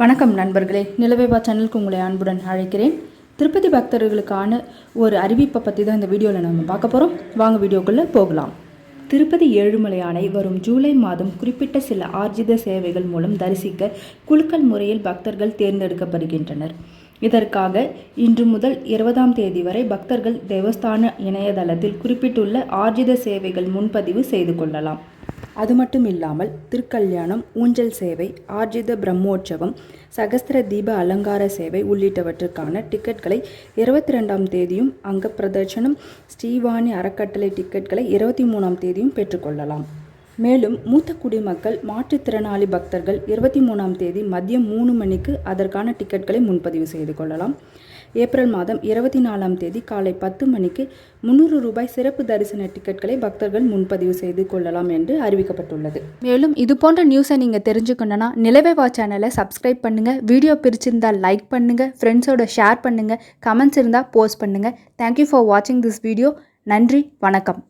வணக்கம் நண்பர்களே. நிலவேவா சேனலுக்கு உங்களை அன்புடன் அழைக்கிறேன். திருப்பதி பக்தர்களுக்கான ஒரு அறிவிப்பை பற்றி தான் இந்த வீடியோவில் நம்ம பார்க்க போகிறோம் வாங்க வீடியோக்குள்ளே போகலாம். திருப்பதி ஏழுமலை ஏழுமலையானை வரும் ஜூலை மாதம் குறிப்பிட்ட சில ஆர்ஜித சேவைகள் மூலம் தரிசிக்க குலுக்கல் முறையில் பக்தர்கள் தேர்ந்தெடுக்கப்படுகின்றனர். இதற்காக இன்று முதல் இருபதாம் தேதி வரை பக்தர்கள் தேவஸ்தான இணையதளத்தில் குறிப்பிட்டுள்ள ஆர்ஜித சேவைகள் முன்பதிவு செய்து கொள்ளலாம். அது மட்டும் இல்லாமல் திருக்கல்யாணம் ஊஞ்சல் சேவை ஆர்ஜித பிரம்மோற்சவம் சகஸ்திர தீப அலங்கார சேவை உள்ளிட்டவற்றுக்கான டிக்கெட்களை இருபத்தி ரெண்டாம் தேதியும் அங்க பிரதர்ஷனம் ஸ்ரீவாணி அறக்கட்டளை டிக்கெட்களை இருபத்தி மூணாம் தேதியும் பெற்றுக்கொள்ளலாம். மேலும் மூத்த குடிமக்கள் மாற்றுத்திறனாளி பக்தர்கள் இருபத்தி மூணாம் தேதி மதியம் மூணு மணிக்கு அதற்கான டிக்கெட்களை முன்பதிவு செய்து கொள்ளலாம். ஏப்ரல் மாதம் இருபத்தி நாலாம் தேதி காலை பத்து மணிக்கு முந்நூறு ரூபாய் சிறப்பு தரிசன டிக்கெட்களை பக்தர்கள் முன்பதிவு செய்து கொள்ளலாம் என்று அறிவிக்கப்பட்டுள்ளது. மேலும் இது போன்ற நியூஸை நீங்கள் தெரிஞ்சுக்கணுன்னா நிலவேவா சேனலை சப்ஸ்கிரைப் பண்ணுங்கள் வீடியோ பிரிச்சிருந்தால் லைக் பண்ணுங்கள் ஃப்ரெண்ட்ஸோட ஷேர் பண்ணுங்கள் கமெண்ட்ஸ் இருந்தால் போஸ்ட் பண்ணுங்கள் தேங்க்யூ ஃபார் வாட்சிங் திஸ் வீடியோ நன்றி வணக்கம்.